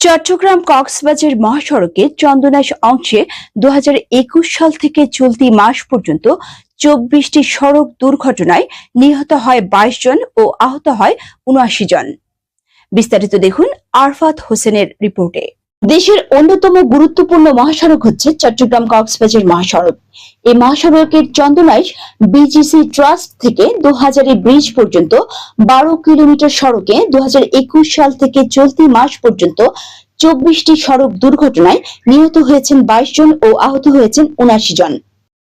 চট্টগ্রাম কক্সবাজার মহাসড়কে চন্দনাশ অংশে দু হাজার একুশ সাল থেকে চলতি মাস পর্যন্ত চব্বিশটি সড়ক দুর্ঘটনায় নিহত হয় বাইশ জন ও আহত হয় উনআশি জন। বিস্তারিত দেখুন আরফাত হোসেনের রিপোর্টে। দেশের অন্যতম গুরুত্বপূর্ণ মহাসড়ক হচ্ছে চট্টগ্রাম কক্সবাজার মহাসড়ক। এই মহাসড়কের চন্দনাইশ বিজিসি ট্রাস্ট থেকে দু ব্রিজ পর্যন্ত বারো কিলোমিটার সড়কে দু হাজার একুশ সাল থেকে চলতি মাস পর্যন্ত চব্বিশটি সড়ক দুর্ঘটনায় নিহত হয়েছেন বাইশ জন ও আহত হয়েছেন উনাশি জন।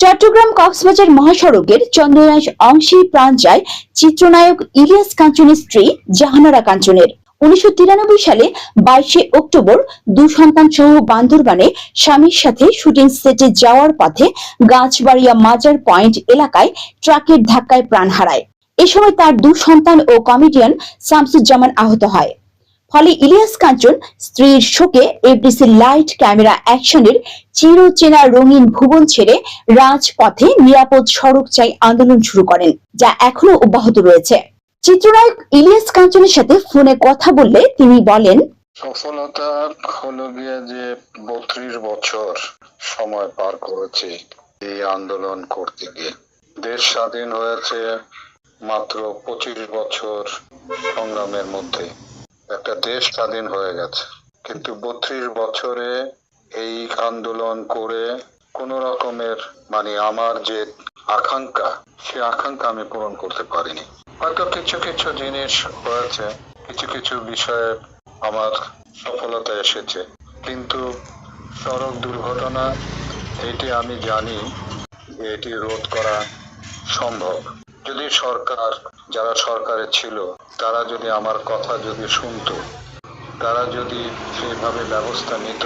চট্টগ্রাম কক্সবাজার মহাসড়কের চন্দ্রনাশ অংশী প্রাণ যায় চিত্রনায়ক ইলিয়াস কাঞ্চনের স্ত্রী জাহানারা কাঞ্চনের। উনিশশো তিরানব্বই সালে বাইশে অক্টোবর দু সন্তান সহ বান্দরবানে স্বামীর সাথে শুটিং সেটে যাওয়ার পথে গাছবাড়িয়া মাজার পয়েন্ট এলাকায় ট্রাকের ধাক্কায় প্রাণ হারায়। এ সময় তার দু সন্তান ও কমেডিয়ান শামসুজ্জামান আহত হয়। ফলে ইলিয়াস কাঞ্চন স্ত্রীর শোকে এফডিসি লাইট ক্যামেরা অ্যাকশনের চিরচেনা রঙিন ভুবন ছেড়ে রাজপথে নিরাপদ সড়ক চাই আন্দোলন শুরু করেন, যা এখনও অব্যাহত রয়েছে। চিত্রনায়ক ইলিয়াস কাঞ্চনের সাথে ফোনে কথা বললে তিনি বলেন, সফলতা হলো গিয়ে যে বত্রিশ বছর সময় পার করেছি এই আন্দোলন করতে গিয়ে। দেশ স্বাধীন হয়েছে মাত্র পঁচিশ বছর সংগ্রামের মধ্যে। একটা দেশ স্বাধীন হয়ে গেছে। কিন্তু বত্রিশ বছরে এই আন্দোলন করে কোন রকমের মানে আমার যে আকাঙ্ক্ষা, সে আকাঙ্ক্ষা আমি পূরণ করতে পারিনি। হয়তো কিছু কিছু জিনিস হয়েছে, কিছু কিছু বিষয়ে আমার সফলতা এসেছে। কিন্তু সড়ক দুর্ঘটনা, এটি আমি জানি যে এটি রোধ করা সম্ভব। যদি সরকার, যারা সরকারে ছিল, তারা যদি আমার কথা যদি শুনতো, তারা যদি সেইভাবে ব্যবস্থা নিত,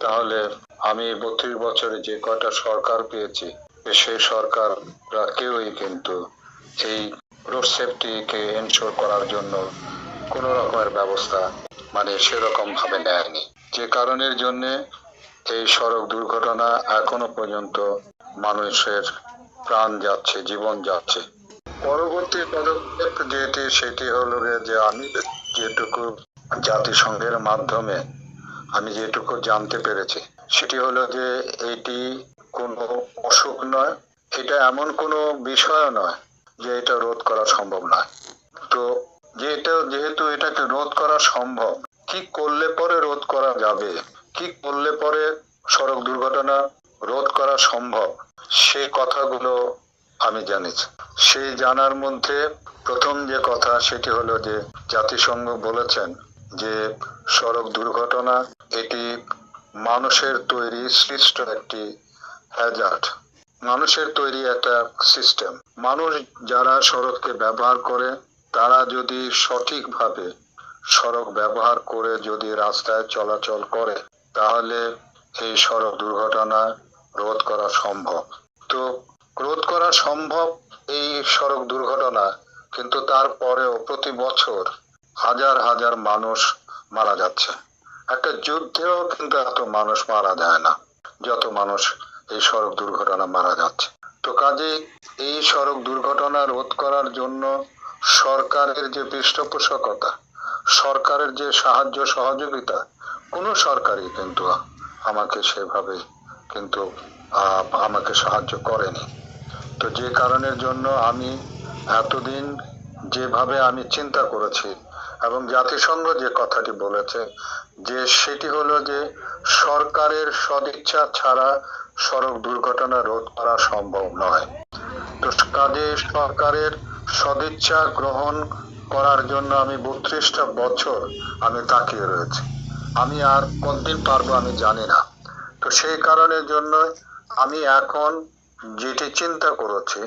তাহলে আমি বত্রিশ বছরে যে কয়টা সরকার পেয়েছি সেই সরকাররা কেউই কিন্তু এই রোড সেফটিকে এনশোর করার জন্য কোনো রকমের ব্যবস্থা মানে সেরকম ভাবে নেয়নি। যে কারণের জন্য এই সড়ক দুর্ঘটনা এখনও পর্যন্ত মানুষের প্রাণ যাচ্ছে, জীবন যাচ্ছে। পরবর্তী পদক্ষেপ যেটি, সেটি হলো যে আমি যেটুকু জাতিসংঘের মাধ্যমে আমি যেটুকু জানতে পেরেছি, সেটি হলো যে এটি কোনো অসুখ নয়, এটা এমন কোনো বিষয় নয় যে এটা রোধ করা সম্ভব নয়। তো যেটা যেহেতু এটাকে রোধ করা সম্ভব, কি করলে পরে রোধ করা যাবে? কি করলে পরে সড়ক দুর্ঘটনা রোধ করা সম্ভব? সে কথাগুলো আমি জানিছি সেই জানার মধ্যে প্রথম যে কথা সেটি হলো যে, জাতিসংঘ বলেছেন যে, সড়ক দুর্ঘটনা এটি মানুষের তৈরি সৃষ্ট একটি হ্যাজার্ড মানুষের তৈরি একটা সিস্টেম মানুষ যারা সড়ককে ব্যবহার করে, তারা যদি সঠিকভাবে সড়ক ব্যবহার করে যদি রাস্তায় চলাচল করে, তাহলে এই সড়ক দুর্ঘটনা রোধ করা সম্ভব। তো রোধ করা সম্ভব এই সড়ক দুর্ঘটনা, কিন্তু তারপরেও প্রতি বছর হাজার হাজার মানুষ মারা যাচ্ছে। একটা যুদ্ধেও কিন্তু এত মানুষ মারা যায় না। যত মানুষ এই সড়ক দুর্ঘটনা মারা যাচ্ছে। তো কাজে এই সড়ক দুর্ঘটনা রোধ করার জন্য সরকারের যে পৃষ্ঠপোষকতা, সরকারের যে সাহায্য সহযোগিতা, কোনো সরকারই কিন্তু আমাকে সেভাবে কিন্তু আমাকে সাহায্য করেনি। তো যে কারণের জন্য আমি এতদিন যেভাবে আমি চিন্তা করেছি এবং জাতিসংঘ যে কথাটি বলেছে, যে সেটি হলো যে সরকারের সদিচ্ছা ছাড়া সড়ক দুর্ঘটনা রোধ করা সম্ভব নয়। তো কাজে সরকারের সদিচ্ছা গ্রহণ করার জন্য আমি বত্রিশটা বছর আমি তাকিয়ে রয়েছি। আমি আর কতদিন পারব আমি জানি না। তো সেই কারণের জন্য আমি এখন যেটি চিন্তা করেছি,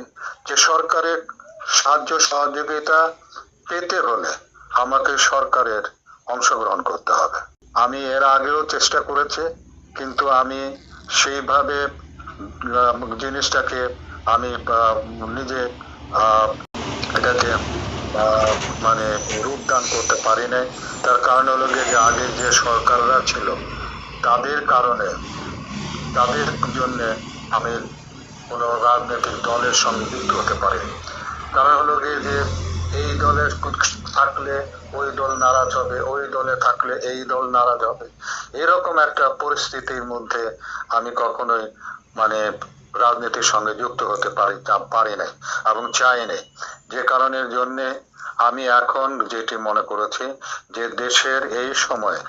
যে সরকারের সাহায্য সহযোগিতা পেতে হলে আমাকে সরকারের অংশগ্রহণ করতে হবে। আমি এর আগেও চেষ্টা করেছি, কিন্তু আমি সেইভাবে জিনিসটাকে আমি নিজে এটাকে মানে রূপদান করতে পারি নাই তার কারণ হলো যে আগের যে সরকাররা ছিল, তাদের কারণে, তাদের জন্য আমি কোনো রাজনৈতিক দলের সঙ্গে যুক্ত হতে পারিনি। কারণ হলো যে এই দলের থাকলে ওই দল নারাজ হবে, ওই দলে থাকলে এই দল নারাজ হবে। এরকম একটা পরিস্থিতির মধ্যে আমি কখনোই মানে রাজনীতির সঙ্গে যুক্ত হতে পারি পারি নাই এবং চাই নাই। যে কারণের জন্যে আমি এখন যেটি মনে করেছি যে দেশের এই সময়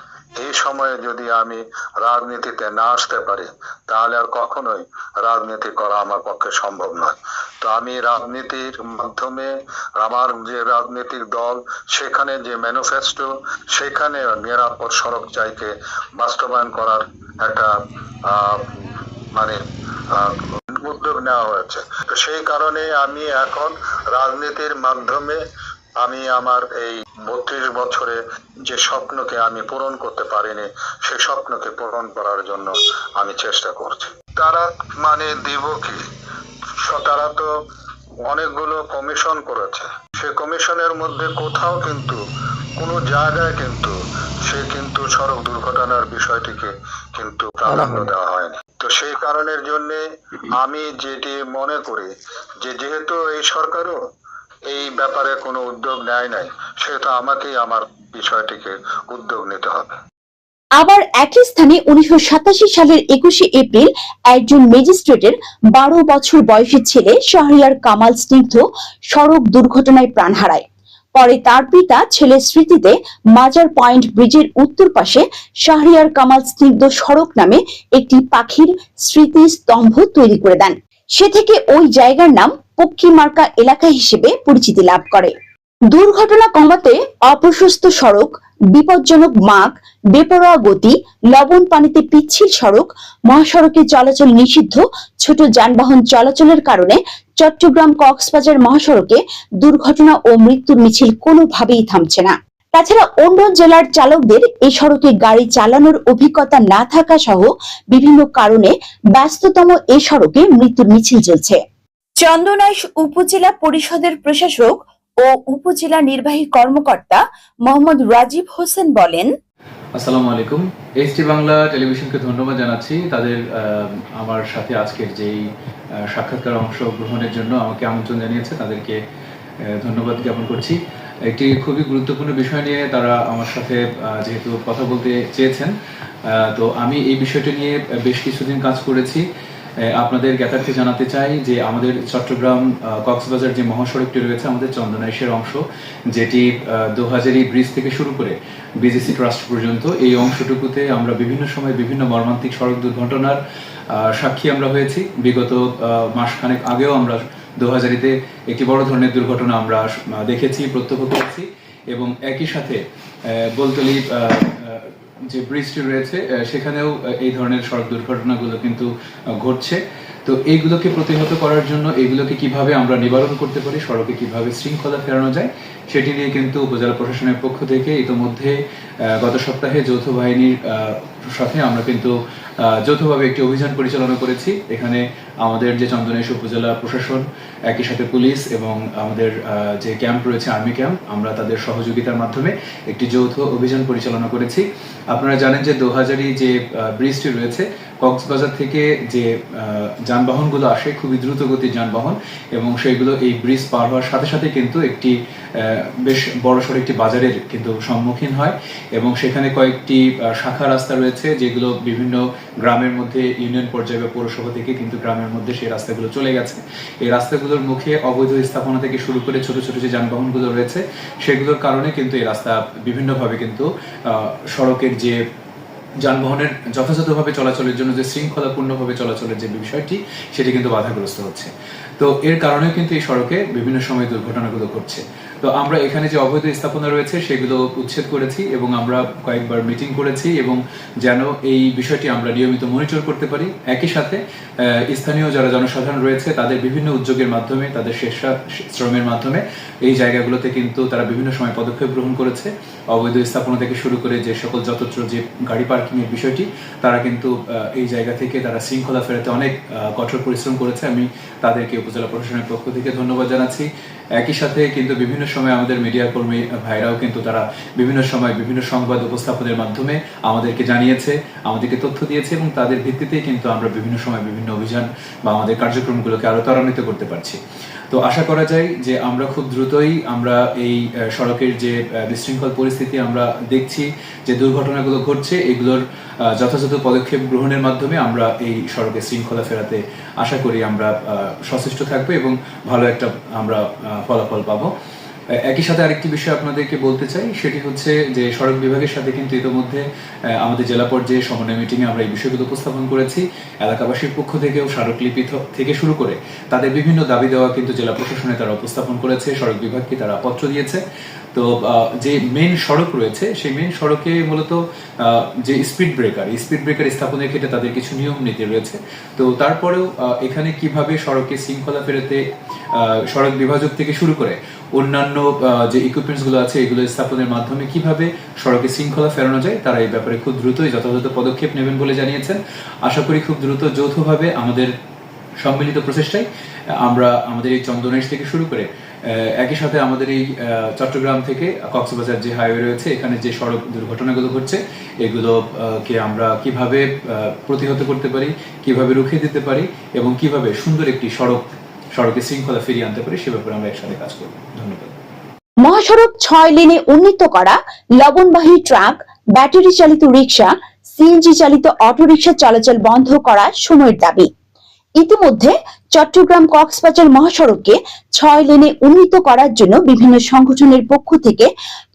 এই সময়ে যদি আমি রাজনীতিতে না আসতে পারি, তাহলে আর কখনোই রাজনীতি করা আমার পক্ষে সম্ভব নয়। তো আমি রাজনীতির মাধ্যমে আমার যে রাজনৈতিক দল, সেখানে যে ম্যানিফেস্টো সেখানে নিরাপদ সড়ক চাইকে বাস্তবায়ন করার একটা মানে উদ্যোগ নেওয়া হয়েছে। তো সেই কারণে আমি এখন রাজনীতির মাধ্যমে আমি আমার এই বত্রিশ বছরে যে স্বপ্নকে আমি পূরণ করতে পারিনি সেই স্বপ্নকে পূরণ করার জন্য আমি চেষ্টা করছি। তারা মানে দিব কি? তারা তো অনেকগুলো কমিশন করেছে। সে কমিশনের মধ্যে কোথাও কিন্তু কোনো জায়গায় কিন্তু সে কিন্তু সড়ক দুর্ঘটনার বিষয়টিকে কিন্তু প্রাধান্য দেওয়া হয়নি। তো সেই কারণের জন্য আমি যেটি মনে করি যে যেহেতু এই সরকারও এই ব্যাপারে কোনো উদ্যোগ নেয় নাই। সেহেতু আমাকেই আমার বিষয়টিকে উদ্যোগ নিতে হবে। আবার একই স্থানে উনিশশো সালের একুশে এপ্রিল একজন ম্যাজিস্ট্রেটের বারো বছর বয়সী ছেলে শাহরিয়ার কামাল স্নিগ্ধ সড়ক দুর্ঘটনায় প্রাণ হারায়। পরে তার পিতা ছেলের স্মৃতিতে মাজার পয়েন্ট ব্রিজের উত্তর পাশে শাহরিয়ার কামাল স্নিগ্ধ সড়ক নামে একটি পাখির স্মৃতি স্তম্ভ তৈরি করে দেন। সে থেকে ওই জায়গার নাম পক্ষীমার্কা এলাকা হিসেবে পরিচিতি লাভ করে। দুর্ঘটনা কমাতে অপ্রশস্ত সড়ক, বিপজ্জনক মাগ বেপরোয়া গতি, লবণ পানিতে পিচ্ছিল সড়ক, মহাসড়কে চলাচল নিষিদ্ধ, ছোট যানবাহন চলাচলের কারণে চট্টগ্রাম কক্সবাজার মহাসড়কে দুর্ঘটনা ও মৃত্যুর মিছিল কোনোভাবেই থামছে না। তাছাড়া অন্য জেলার চালকদের এই সড়কে গাড়ি চালানোর অভিজ্ঞতা না থাকা সহ বিভিন্ন কারণে ব্যস্ততম এই সড়কে মৃত্যুর মিছিল চলছে। চন্দনাইশ উপজেলা পরিষদের প্রশাসক ও উপজেলা নির্বাহী কর্মকর্তা মোহাম্মদ রাজীব হোসেন বলেন, আসসালামু আলাইকুম। এইচটি বাংলা টেলিভিশনকে ধন্যবাদ জানাচ্ছি। তাদের আমার সাথে আজকের যেই সাক্ষাৎকার অংশ গ্রহণের জন্য আমাকে আমন্ত্রণ জানিয়েছে, তাদেরকে ধন্যবাদ জ্ঞাপন করছি। একটি খুবই গুরুত্বপূর্ণ বিষয় নিয়ে তারা আমার সাথে যেহেতু কথা বলতে চেয়েছেন তো আমি এই বিষয়টি নিয়ে বেশ কিছুদিন কাজ করেছি। আপনাদের জ্ঞাতার্থে জানাতে চাই যে আমাদের চট্টগ্রাম কক্সবাজার যে মহাসড়কটি রয়েছে, আমাদের চন্দনাইশের অংশ, যেটি দোহাজারি ব্রিজ থেকে শুরু করে বিজিসি ট্রাস্ট পর্যন্ত, এই অংশটুকুতে আমরা বিভিন্ন সময় বিভিন্ন মর্মান্তিক সড়ক দুর্ঘটনার সাক্ষী আমরা হয়েছি। বিগত মাসখানেক আগেও আমরা দোহাজারিতে একটি বড় ধরনের দুর্ঘটনা আমরা দেখেছি, প্রত্যক্ষ করেছি এবং একই সাথে বলতলি যে ব্রিজটি রয়েছে সেখানেও এই ধরনের সড়ক দুর্ঘটনাগুলো কিন্তু ঘটছে। তো এইগুলোকে প্রতিহত করার জন্য এগুলোকে কীভাবে আমরা নিবারণ করতে পারি, সড়কে কীভাবে শৃঙ্খলা ফেরানো যায়, সেটি নিয়ে কিন্তু উপজেলা প্রশাসনের পক্ষ থেকে ইতোমধ্যে গত সপ্তাহে যৌথ বাহিনীর সাথে আমরা কিন্তু যৌথভাবে একটি অভিযান পরিচালনা করেছি। এখানে আমাদের যে চন্দনেশ উপজেলা প্রশাসন, একই সাথে পুলিশ এবং আমাদের যে ক্যাম্প রয়েছে, আর্মি ক্যাম্প, আমরা তাদের সহযোগিতার মাধ্যমে একটি যৌথ অভিযান পরিচালনা করেছি। আপনারা জানেন যে দোহাজারি যে ব্রিজটি রয়েছে কক্সবাজার থেকে যে যানবাহনগুলো আসে, খুবই দ্রুত গতির যানবাহন, এবং সেইগুলো এই ব্রিজ পার হওয়ার সাথে সাথে কিন্তু একটি বেশ বড়সড় একটি বাজারের কিন্তু সম্মুখীন হয়, এবং সেখানে কয়েকটি শাখা রাস্তা রয়েছে, যেগুলো বিভিন্ন গ্রামের মধ্যে, ইউনিয়ন পর্যায়ে বা পৌরসভা থেকে কিন্তু গ্রামের মধ্যে সেই রাস্তাগুলো চলে গেছে। এই রাস্তাগুলোর মুখে অবৈধ স্থাপনা থেকে শুরু করে ছোট ছোট যে যানবাহনগুলো রয়েছে, সেগুলোর কারণে কিন্তু এই রাস্তা বিভিন্নভাবে কিন্তু সড়কের যে যানবাহনের যথাযথভাবে চলাচলের জন্য যে শৃঙ্খলাপূর্ণভাবে চলাচলের যে বিষয়টি, সেটি কিন্তু বাধাগ্রস্ত হচ্ছে। তো এর কারণে কিন্তু এই সড়কে বিভিন্ন সময় দুর্ঘটনাগুলো ঘটছে। তো আমরা এখানে যে অবৈধ স্থাপনা রয়েছে, সেগুলো উচ্ছেদ করেছি এবং আমরা কয়েকবার মিটিং করেছি এবং যেন এই বিষয়টি আমরা নিয়মিত মনিটর করতে পারি। একই সাথে স্থানীয় যারা জনসাধারণ রয়েছে, তাদের বিভিন্ন উদ্যোগের মাধ্যমে, তাদের স্বেচ্ছা শ্রমের মাধ্যমে এই জায়গাগুলোতে কিন্তু তারা বিভিন্ন সময় পদক্ষেপ গ্রহণ করেছে। অবৈধ স্থাপনা থেকে শুরু করে যে সকল যতত্র যে গাড়ি পার্কিং এর বিষয়টি, তারা কিন্তু এই জায়গা থেকে তারা শৃঙ্খলা ফেরাতে অনেক কঠোর পরিশ্রম করেছে। আমি তাদেরকে উপজেলা প্রশাসনের পক্ষ থেকে ধন্যবাদ জানাচ্ছি। একই সাথে কিন্তু বিভিন্ন সময় আমাদের মিডিয়া কর্মী ভাইরাও কিন্তু তারা বিভিন্ন সময় বিভিন্ন সংবাদ উপস্থাপনের মাধ্যমে আমাদেরকে জানিয়েছে, আমাদেরকে তথ্য দিয়েছে এবং তাদের ভিত্তিতেই কিন্তু আমরা বিভিন্ন সময় বিভিন্ন অভিযান বা আমাদের কার্যক্রমগুলোকে আরও ত্বরান্বিত করতে পারছি। তো আশা করা যায় যে আমরা খুব দ্রুতই আমরা এই সড়কের যে বিশৃঙ্খল পরিস্থিতি আমরা দেখছি, যে দুর্ঘটনাগুলো ঘটছে, এগুলোর যথাযথ পদক্ষেপ গ্রহণের মাধ্যমে আমরা এই সড়কে শৃঙ্খলা ফেরাতে আশা করি আমরা সচেষ্ট থাকব এবং ভালো একটা আমরা ফলাফল পাবো। একই সাথে আরেকটি বিষয় আপনাদেরকে বলতে চাই, সেটি হচ্ছে যে সড়ক বিভাগের সাথে কিন্তু ইতিমধ্যে আমাদের জেলা পর্যায়ে সমন্বয় মিটিংয়ে আমরা এই বিষয়গুলো উপস্থাপন করেছি। এলাকাবাসীর পক্ষ থেকেও স্মারকলিপি থেকে শুরু করে তাদের বিভিন্ন দাবি দেওয়া কিন্তু জেলা প্রশাসনে তারা উপস্থাপন করেছে, সড়ক বিভাগকে তারা পত্র দিয়েছে। তো যে মেন সড়ক রয়েছে, সেই মেন সড়কে মূলত যে স্পিড ব্রেকার স্পিড ব্রেকার স্থাপনের ক্ষেত্রে তাদের কিছু নিয়ম নীতি রয়েছে। তো তারপরেও এখানে কীভাবে সড়কে শৃঙ্খলা ফেরাতে সড়ক বিভাজক থেকে শুরু করে অন্যান্য যে ইকুইপমেন্টসগুলো আছে, এগুলো স্থাপনের মাধ্যমে কীভাবে সড়কে শৃঙ্খলা ফেরানো যায়, তারা এই ব্যাপারে খুব দ্রুতই যথাযথ পদক্ষেপ নেবেন বলে জানিয়েছেন। আশা করি খুব দ্রুত যৌথভাবে আমাদের সম্মিলিত প্রচেষ্টায় আমরা আমাদের এই চন্দনেশ থেকে শুরু করে একই সাথে আমাদের এই চট্টগ্রাম থেকে কক্সবাজার যে হাইওয়ে রয়েছে, এখানে যে সড়ক দুর্ঘটনাগুলো ঘটছে, এগুলো কে আমরা কীভাবে প্রতিহত করতে পারি, কীভাবে রুখে দিতে পারি এবং কীভাবে সুন্দর একটি সড়ক সড়কে শৃঙ্খলা ফিরিয়ে আনতে পারি, সে ব্যাপারে আমরা একসাথে কাজ করব। ধন্যবাদ। মহাসড়ক ছয় লেনে উন্নীত করা লবণবাহী ট্রাক ব্যাটারি চালিত রিক্সা সিএনজি চালিত অটোরিকশা চলাচল বন্ধ করা সময়ের দাবি। ইতিমধ্যে চট্টগ্রাম কক্সবাজার মহাসড়ককে ছয় লেনে উন্নীত করার জন্য বিভিন্ন সংগঠনের পক্ষ থেকে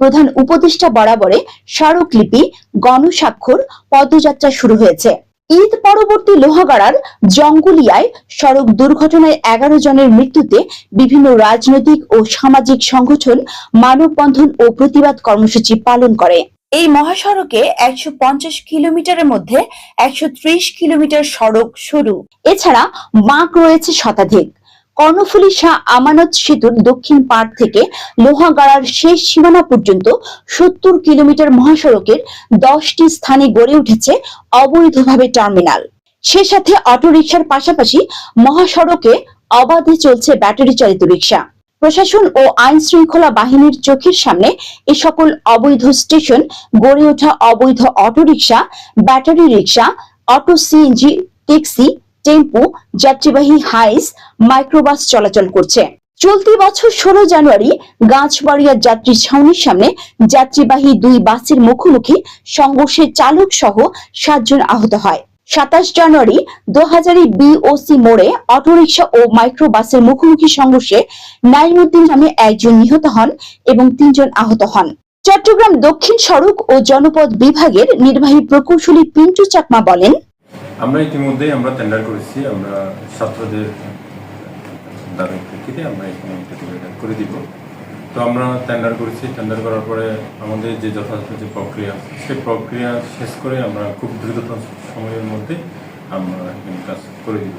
প্রধান উপদেষ্টা বরাবরে স্মারকলিপি, গণস্বাক্ষর, পদযাত্রা শুরু হয়েছে। ঈদ পরবর্তী লোহাগাড়ার জঙ্গলিয়ায় সড়ক দুর্ঘটনায় এগারো জনের মৃত্যুতে বিভিন্ন রাজনৈতিক ও সামাজিক সংগঠন মানববন্ধন ও প্রতিবাদ কর্মসূচি পালন করে। এই মহাসড়কে একশো পঞ্চাশ কিলোমিটারের মধ্যে একশো ত্রিশ কিলোমিটার সড়ক সরু এছাড়া বাঁক রয়েছে শতাধিক। কর্ণফুলী শাহ আমানত সেতুর দক্ষিণ পাড় থেকে লোহাগাড়ার শেষ সীমানা পর্যন্ত সত্তর কিলোমিটার মহাসড়কের দশটি স্থানে গড়ে উঠেছে অবৈধভাবে টার্মিনাল। সে সাথে অটোরিকশার পাশাপাশি মহাসড়কে অবাধে চলছে ব্যাটারি চালিত রিক্সা প্রশাসন ও আইন শৃঙ্খলা বাহিনীর চোখের সামনে এ সকল অবৈধ স্টেশন গড়ে ওঠা অবৈধ autorickshaw, battery rickshaw auto CNG, taxi tempo, যাত্রীবাহী হাইস, মাইক্রোবাস চলাচল করছে। চলতি বছর ষোলো জানুয়ারি গাছবাড়িয়ার যাত্রী ছাউনির সামনে যাত্রীবাহী দুই বাসের মুখোমুখি সংঘর্ষে চালক সহ সাতজন আহত হয়। সাতাশ জানুয়ারি দোহাজারি বিওসি মোড়ে অটোরিকশা ও মাইক্রোবাসের মুখোমুখি সংঘর্ষে নাইমুদ্দিন নামে একজন নিহত হন এবং তিনজন আহত হন। চট্টগ্রাম দক্ষিণ সড়ক ও জনপদ বিভাগের নির্বাহী প্রকৌশলী পিন্টু চাকমা বলেন আমরা ইতিমধ্যেই আমরা টেন্ডার করেছি, আমরা ছাত্রদের দাবির প্রেক্ষিতে আমরা এখানে প্রতিবেদন করে দিব তো আমরা টেন্ডার করেছি টেন্ডার করার পরে আমাদের যে যথাযথ যে প্রক্রিয়া, সেই প্রক্রিয়া শেষ করে আমরা খুব দ্রুততম সময়ের মধ্যে আমরা এখানে কাজ করে দিব।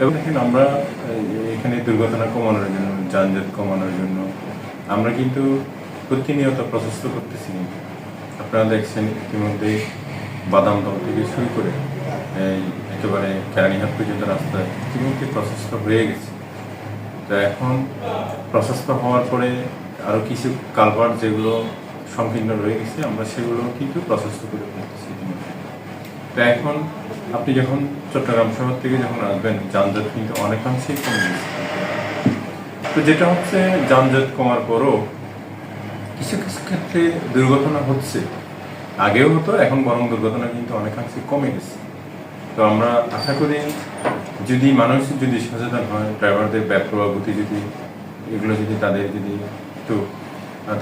এবং দেখেন আমরা এখানে দুর্ঘটনা কমানোর জন্য, যানজট কমানোর জন্য আমরা কিন্তু প্রতিনিয়ত প্রচেষ্ট করতেছি আপনারা দেখছেন ইতিমধ্যে বাদামদল থেকে শুরু করে, এই একেবারে কেরানীহাট পর্যন্ত রাস্তা ইতিমধ্যে প্রশস্ত হয়ে গেছে। তো এখন প্রশস্ত হওয়ার পরে আরও কিছু কালভার্ট যেগুলো সংকীর্ণ রয়ে গেছে, আমরা সেগুলো কিন্তু প্রশস্ত করে ফেলতেছি তো এখন আপনি যখন চট্টগ্রাম শহর থেকে যখন আসবেন, যানজট কিন্তু অনেকাংশেই কমে গেছে। তো যেটা হচ্ছে, যানজট কমার পরও কিছু কিছু ক্ষেত্রে দুর্ঘটনা হচ্ছে। আগেও হতো, এখন বরং দুর্ঘটনা কিন্তু অনেকাংশে কমে গেছে তো আমরা আশা করি যদি মানুষ যদি সচেতন হয়, ড্রাইভারদের গতি যদি, এগুলো যদি তাদের যদি একটু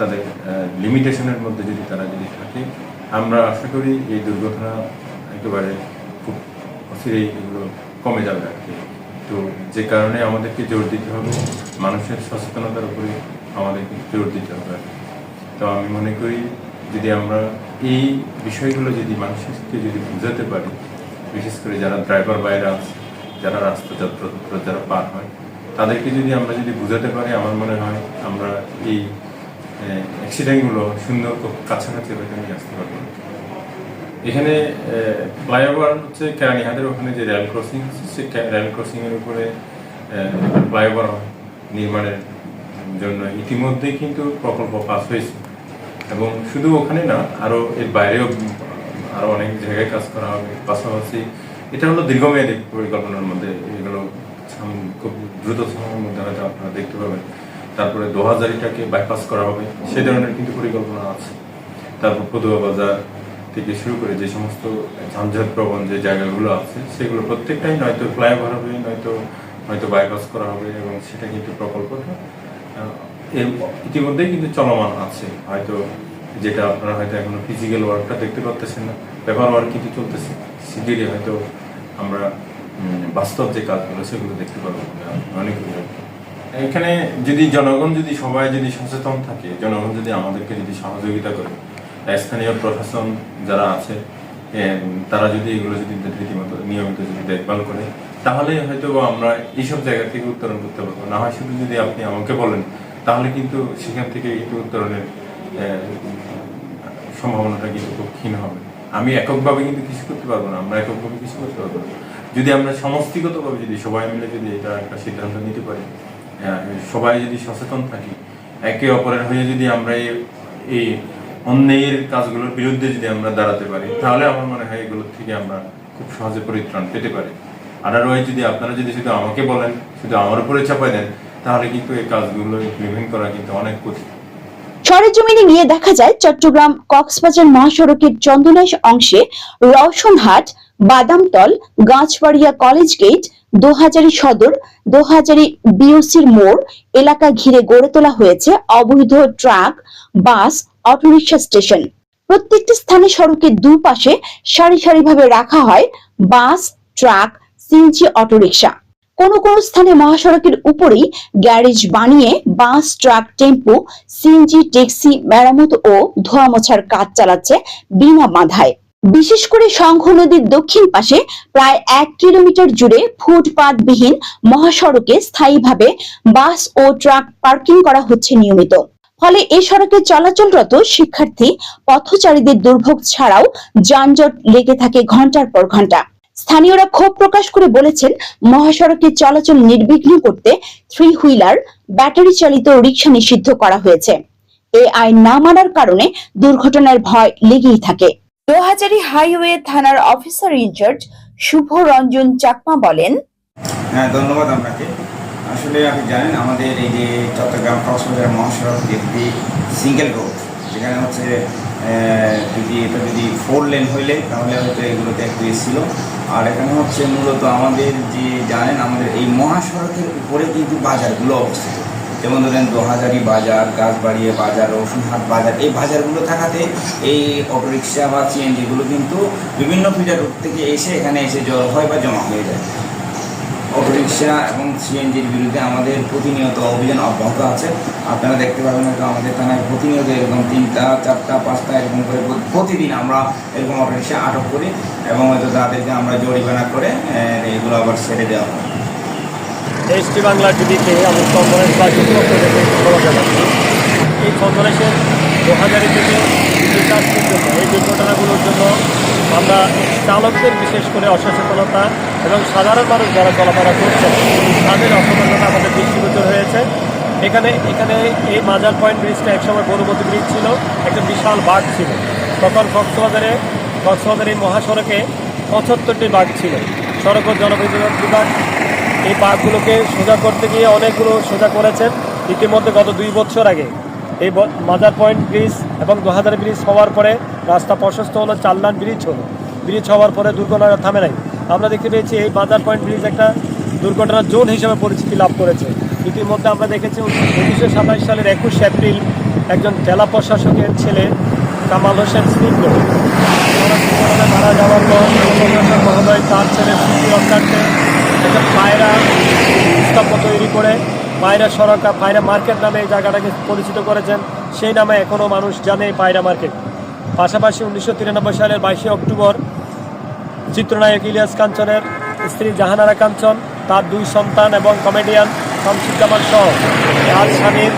তাদের লিমিটেশনের মধ্যে যদি তারা যদি থাকে, আমরা আশা করি এই দুর্ঘটনা একেবারে খুব অচিরেই এগুলো কমে যাবে আর কি তো যে কারণে আমাদেরকে জোর দিতে হবে, মানুষের সচেতনতার উপরে আমাদেরকে জোর দিতে হবে। তো আমি মনে করি যদি আমরা এই বিষয়গুলো যদি মানুষকে যদি বোঝাতে পারি, বিশেষ করে যারা ড্রাইভার বাইরে আছে, যারা রাস্তা যাত্রা যারা পার হয়, তাদেরকে যদি আমরা যদি বোঝাতে পারি, আমার মনে হয় আমরা এই অ্যাক্সিডেন্টগুলো সুন্দর কাছাকাছি হয়তো নিয়ে আসতে পারব। এখানে ফ্লাইওভার হচ্ছে কেরানীহাটের ওখানে যে রেল ক্রসিং সেই রেল ক্রসিং এর উপরে ফ্লাইওভার নির্মাণের জন্য ইতিমধ্যেই কিন্তু প্রকল্প পাস হয়েছে। এবং শুধু ওখানে না, আরও এর বাইরেও, আরও অনেক জায়গায় কাজ করা হবে, পাশাপাশি এটা হলো দীর্ঘমেয়াদী পরিকল্পনার মধ্যে, এগুলো খুব দ্রুত সময়ের মধ্যে হয়তো আপনারা দেখতে পাবেন। তারপরে দোহাজারিটাকে বাইপাস করা হবে, সে ধরনের কিন্তু পরিকল্পনা আছে। তারপর পদুয়া বাজার থেকে শুরু করে যে সমস্ত ঝঞ্ঝাট প্রবণ যে জায়গাগুলো আছে, সেগুলো প্রত্যেকটাই নয়তো ফ্লাইওভার হবে, নয়তো হয়তো বাইপাস করা হবে, এবং সেটা কিন্তু প্রকল্পটা ইতিমধ্যেই কিন্তু চলমান আছে। হয়তো যেটা আপনারা হয়তো এখনও ফিজিক্যাল ওয়ার্কটা দেখতে পাচ্ছেন না। পেপার ওয়ার্ক কিন্তু চলতেছে। শিগগিরই হয়তো আমরা বাস্তব যে কাজগুলো, সেগুলো দেখতে পারব বলে আমি মনে করি আর কি। এখানে যদি জনগণ যদি সবাই যদি সচেতন থাকে, জনগণ যদি আমাদেরকে যদি সহযোগিতা করে স্থানীয় প্রশাসন যারা আছে তারা যদি এগুলো যদি রীতিমতো নিয়মিত যদি দেখভাল করে তাহলে হয়তো আমরা এইসব জায়গা থেকে উত্তরণ করতে পারব। না হয় শুধু যদি আপনি আমাকে বলেন তাহলে কিন্তু সেখান থেকে কিন্তু উত্তরণের সম্ভাবনাটা কিন্তু খুব ক্ষীণ হবে। আমি এককভাবে কিন্তু কিছু করতে পারব না, আমরা এককভাবে কিছু করতে পারব না। যদি আমরা সমষ্টিগতভাবে যদি সবাই মিলে যদি এটা একটা সিদ্ধান্ত নিতে পারি সবাই যদি সচেতন থাকি, একে অপরের হয়ে যদি আমরা এই- এই অন্যের কাজগুলোর বিরুদ্ধে যদি আমরা দাঁড়াতে পারি, তাহলে আমার মনে হয় এগুলোর থেকে আমরা খুব সহজে পরিত্রাণ পেতে পারি। আদারওয়াইজ যদি আপনারা যদি শুধু আমাকে বলেন, শুধু আমার উপরে চাপাই দেন তাহলে কিন্তু এই কাজগুলো ইমপ্লিমেন্ট করা কিন্তু অনেক কঠিন। সরেজমিনে নিয়ে দেখা যায় চট্টগ্রাম কক্সবাজার মহাসড়কের চন্দনাইশ অংশে রওশনহাট, বাদামতল, গাছবাড়িয়া কলেজ গেট, দোহাজারি সদর, দোহাজারি বিওসির মোড়, এলাকা ঘিরে গড়ে তোলা হয়েছে অবৈধ ট্রাক, বাস, অটোরিকশা স্টেশন। প্রত্যেকটি স্থানে সড়কের দুপাশে সারি সারিভাবে রাখা হয় বাস, ট্রাক, সিএনজি, অটোরিকশা। কোনো কোনো স্থানে মহাসড়কের উপরেই গ্যারেজ বানিয়ে bus, truck, tempo CNG taxi, মেরামত ও ধোয়া মোছার কাজ চালাচ্ছে বিনা বাধায়। বিশেষ করে সংঘ নদীর দক্ষিণ পাশে প্রায় এক কিলোমিটার জুড়ে ফুটপাতবিহীন মহাসড়কে স্থায়ীভাবে বাস ও ট্রাক পার্কিং করা হচ্ছে নিয়মিত। ফলে এ সড়কে চলাচলরত শিক্ষার্থী, পথচারীদের দুর্ভোগ ছাড়াও যানজট লেগে থাকে ঘণ্টার পর ঘণ্টা। স্থানীয়রা ক্ষোভ প্রকাশ করে বলেছেন, মহাসড়কে চলাচল নির্বিঘ্ন করতে থ্রি হুইলার ব্যাটারি চালিত রিক্সা নিষিদ্ধ করা হয়েছে। এ আইন না মানার কারণে দুর্ঘটনার ভয় লেগেই থাকে। দোহাজারি হাইওয়ে থানার officer in charge Shubho Ranjan Chakma বলেন হ্যাঁ ধন্যবাদ আপনাকে। আসলে আপনি জানেন, আমাদের এই যে চট্টগ্রাম কক্সবাজার মহাসড়ক একটি সিঙ্গেল রোড যেখানে হচ্ছে যদি এটা যদি ফোর লেন হইলে, তাহলে হয়তো এগুলোতে একটু ছিল। আর এখানে হচ্ছে মূলত আমাদের যে জানেন, আমাদের এই মহাসড়কের উপরে কিন্তু বাজারগুলো অবস্থিত। যেমন ধরেন দোহাজারি বাজার, গাছবাড়িয়া বাজার, রসুনহাট বাজার, এই বাজারগুলো থাকাতে এই অটোরিকশা বা সিএনজিগুলো কিন্তু বিভিন্ন ফিডার রুট থেকে এসে এখানে এসে জড়ো হয় বা জমা হয়ে যায়। অটোরিকশা এবং সিএনজির বিরুদ্ধে আমাদের প্রতিনিয়ত অভিযান অব্যাহত আছে। আপনারা দেখতে পাবেন হয়তো আমাদের থানায় প্রতিনিয়ত এরকম তিনটা, চারটা, পাঁচটা এরকম করে প্রতি- প্রতিদিন আমরা এরকম অটোরিকশা আটক করি এবং হয়তো তাদেরকে আমরা জরিমানা করে এগুলো আবার ছেড়ে দেওয়া হয়। এসটি বাংলা টিভিতে আমি চন্দনের থেকে এই চন্দনেশের দোহাজারি থেকে বিকাশ এই দুর্ঘটনাগুলোর জন্য আমরা চালকদের বিশেষ করে অসচেতনতা এবং সাধারণ মানুষ যারা চলাফেরা করছেন, তাদের অসচেতনতা আমাদের দৃষ্টিগোচর হয়েছে এখানে এখানে এই মাজার পয়েন্ট ব্রিজটা একসময় বনবতী ব্রিজ ছিল, একটা বিশাল বাঘ ছিল। তখন কক্সবাজারে, কক্সবাজার এই মহাসড়কে পঁচাত্তরটি বাঘ ছিল। সড়ক ও জনপ্রতিরোধ বিভাগ এই বাঘগুলোকে সোজা করতে গিয়ে অনেকগুলো সোজা করেছেন ইতিমধ্যে গত দুই বছর আগে। এই মাজার পয়েন্ট ব্রিজ এবং দু হাজার ব্রিজ হওয়ার পরে রাস্তা প্রশস্ত হলো, চাল্লান ব্রিজ হলো। ব্রিজ হওয়ার পরে দুর্ঘটনা থামে নাই। আমরা দেখতে পেয়েছি এই মাজার পয়েন্ট ব্রিজ একটা দুর্ঘটনার জোন হিসেবে পরিচিতি লাভ করেছে। ইতিমধ্যে আমরা দেখেছি উনিশশো সাতাশ সালের একুশ এপ্রিল একজন জেলা প্রশাসকের ছেলে কামাল হোসেন সড়ক মারা যাওয়ার পর প্রশাসক মহোদয় তার ছেলের স্মৃতি রক্ষার্থে একটা পায়রা স্তম্ভ তৈরি করে পায়রা সড়ক পায়রা মার্কেট নামে এই জায়গাটাকে পরিচিত করেছেন। সেই নামে এখনও মানুষ জানে পায়রা মার্কেট। পাশাপাশি উনিশশো তিরানব্বই সালের বাইশে অক্টোবর চিত্রনায়ক ইলিয়াস কাঞ্চনের স্ত্রী জাহানারা কাঞ্চন, তার দুই সন্তান এবং কমেডিয়ান শামসুজ্জামান সহ তার স্বামীর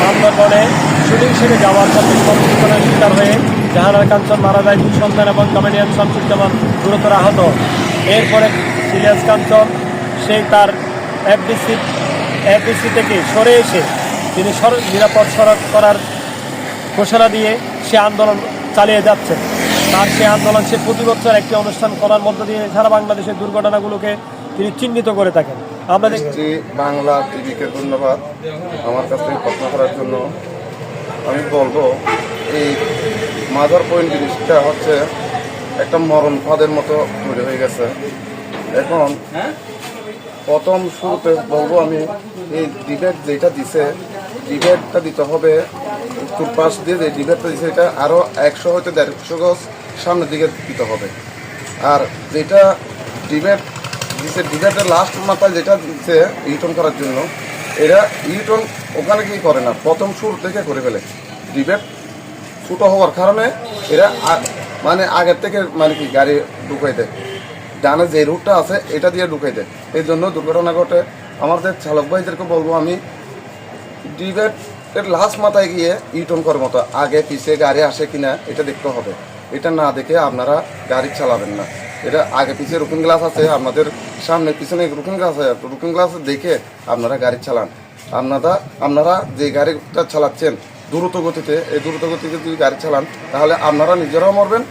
বান্দরবনে শুটিং সেরে যাওয়ার পথে সংশোধনের শিকার হয়ে জাহানার কাঞ্চন মারা যায় দুই সন্তান এবং কমেডিয়ান শামসুজ্জামান গুরুতর আহত। এরপরে ইলিয়াস কাঞ্চন, সে তার এফডিসি এফডিসি থেকে সরে এসে তিনি সড়ক নিরাপদ সড়ক করার ঘোষণা দিয়ে সে আন্দোলন চালিয়ে যাচ্ছে। তার সে আন্দোলন সে প্রতি বছর একটি অনুষ্ঠান করার মধ্য দিয়ে সারা বাংলাদেশের দুর্ঘটনাগুলোকে তিনি চিহ্নিত করে থাকেন। আমরা দেখ- বাংলা টিভিকে ধন্যবাদ আমার কাছ থেকে প্রশ্ন করার জন্য। আমি বলব এই মাদার পয়েন্ট জিনিসটা হচ্ছে একটা মরণ ফাঁদের মতো তৈরি হয়ে গেছে। এখন প্রথম শুরুতে বলব আমি এই ডিবেট যেটা দিছে ডিবেটটা দিতে হবে উত্তর পাশ দিয়ে যে ডিবেটটা দিছে এটা আরও একশো হয়তো দেড়শো গজ সামনের দিকে দিতে হবে। আর যেটা ডিবেট দিছে ডিবেটের লাস্ট মাথায় যেটা দিচ্ছে ইউটন করার জন্য, এরা ইউটন ওখানে কি করে না, প্রথম সুর থেকে করে ফেলে। ডিবেট ছোটো হওয়ার কারণে এরা মানে আগের থেকে মানে কি গাড়ি ঢুকাই দেয়। ডানে যে রুটটা আছে, এটা দিয়ে ঢুকাই দেয়। এই জন্য দুর্ঘটনা ঘটে। আমাদের চালক ভাইদেরকে বলব আমি ডিবেট এর লাস্ট মাথায় গিয়ে ইউটন করার মতো, আগে পিছিয়ে গাড়ি আসে কিনা, এটা দেখতে হবে। এটা না দেখে আপনারা গাড়ি চালাবেন না। এটা আগে পিছিয়ে রুকিং গ্লাস আছে, আপনাদের সামনে পিছনে রুকিং গ্লাস আছে রুকিং গ্লাস দেখে আপনারা গাড়ি চালান। আপনারা আপনারা যে গাড়িটা চালাচ্ছেন দ্রুত গতিতে, এই দ্রুত গতিতে যদি গাড়ি চালান, তাহলে আপনারা নিজেরাও মরবেন,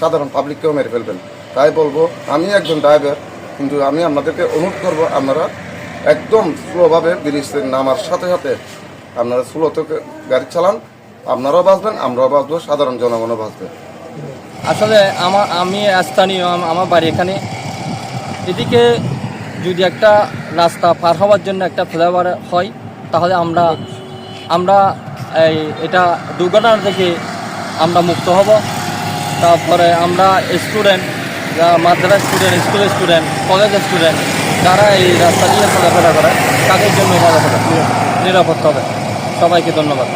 সাধারণ পাবলিককেও মেরে ফেলবেন। তাই বলব, আমি একজন ড্রাইভার কিন্তু আমি আপনাদেরকে অনুরোধ করব, আপনারা একদম স্লোভাবে ব্রিজ নামার সাথে সাথে আপনারা স্লোতে গাড়ি চালান, আপনারাও বাঁচবেন, আমরাও বাঁচবো, সাধারণ জনগণও বাঁচবে। আসলে আমার, আমি স্থানীয় আমার বাড়ি এখানে। এদিকে যদি একটা রাস্তা পার হওয়ার জন্য একটা ফ্লাইওভার হয়, তাহলে আমরা আমরা এই, এটা দুর্ঘটনা থেকে আমরা মুক্ত হব। তারপরে আমরা স্টুডেন্ট মাদ্রাসা স্টুডেন্ট স্কুল স্টুডেন্ট কলেজের স্টুডেন্ট যারা এই রাস্তা দিয়ে চলাফেরা করে, তাদের জন্য হবে। নিরাপদ হবে। সবাইকে ধন্যবাদ।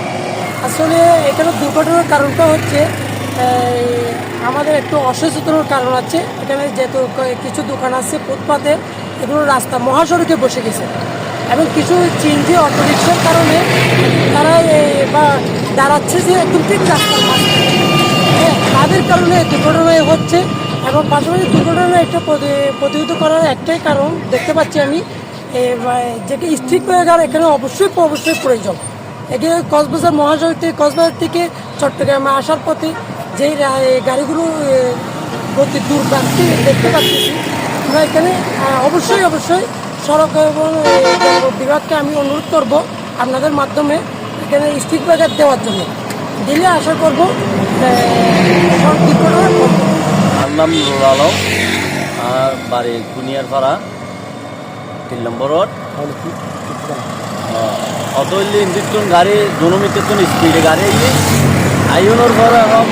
আসলে এখানে দুর্ঘটনার কারণটা হচ্ছে আমাদের একটু অসচেতনার কারণ আছে। এখানে যেহেতু কিছু দোকান আছে ফুটপাতে, এগুলো রাস্তা মহাসড়কে বসে গেছে। এবং কিছু চিনজি অটোরিক্সার কারণে তারা বা দাঁড়াচ্ছে যে একদম ঠিক মাঝখানে। হ্যাঁ তাদের কারণে দুর্ঘটনায় হচ্ছে এবং পাশাপাশি দুর্ঘটনা একটা প্রতি- প্রতিহত করার একটাই কারণ দেখতে পাচ্ছি আমি যেটা হয়ে গেল এখানে অবশ্যই অবশ্যই প্রয়োজন। এখানে কক্সবাজার মহাসড়ক থেকে, কক্সবাজার থেকে চট্টগ্রামে আসার পথে যেই গাড়িগুলো গতি দুর্গতি দেখতে পাচ্ছি। আমরা এখানে অবশ্যই অবশ্যই সড়ক এবং বিভাগকে আমি অনুরোধ করব আপনাদের মাধ্যমে এখানে স্ট্রিট ব্রেকার দেওয়ার জন্য। দিলে আশা করব আমার নাম নুরুল আলম আর বাড়ি কুনিয়ারপাড়া তিন নম্বর রোড। অতল্লি ইন্দিতুন গাড়ি দুনুমিতুন স্পিডে গাড়ি আইনের পরে এখন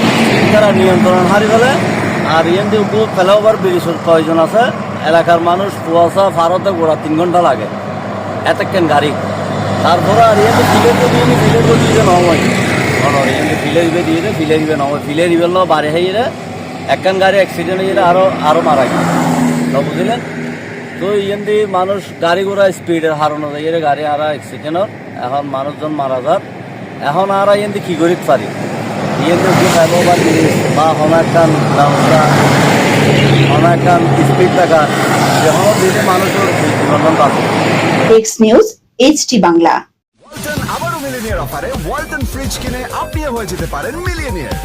তারা নিয়ন্ত্রণ হারি ফেলে। আর ইয়েন্দি উপর ফেলাবার ব্রিজের প্রয়োজন আছে? এলাকার মানুষ কুয়াশা ফারতে গোড়া তিন ঘণ্টা লাগে। এতক্ষণ গাড়ি। তারপরে আর ইয়েন্দি ফিলে দিয়ে নি ফিলে দিয়ে নয় কারণ ফিলে দিবে, দিয়ে দে ফিলে দিবে নয় ফিলে দিবে ন, বাড়ি হয়ে রে। একখান গাড়ি অ্যাক্সিডেন্ট হয়ে আরও আরও মারা গেছে। বুঝলেন? তো ইয়েন্দি মানুষ গাড়ি ঘোড়া স্পিডের হারানো যায় গাড়ি হারা অ্যাক্সিডেন্টত এখন মানুষজন মারা যার এখন আর ইয়েন্দি কি করিতে পারি? ইয়েন্দি কি খাইব বা জিনিস বা হন একখান রাস্তা হন একখান স্পিড থাকা যখন দিলে মানুষের জীবন বাঁচে X news HT Bangla Walton আবারও মিলিনিয়ার অফারে ওয়ালটন ফ্রিজ কিনে আপনিও হয়ে যেতে পারেন মিলিয়নিয়ার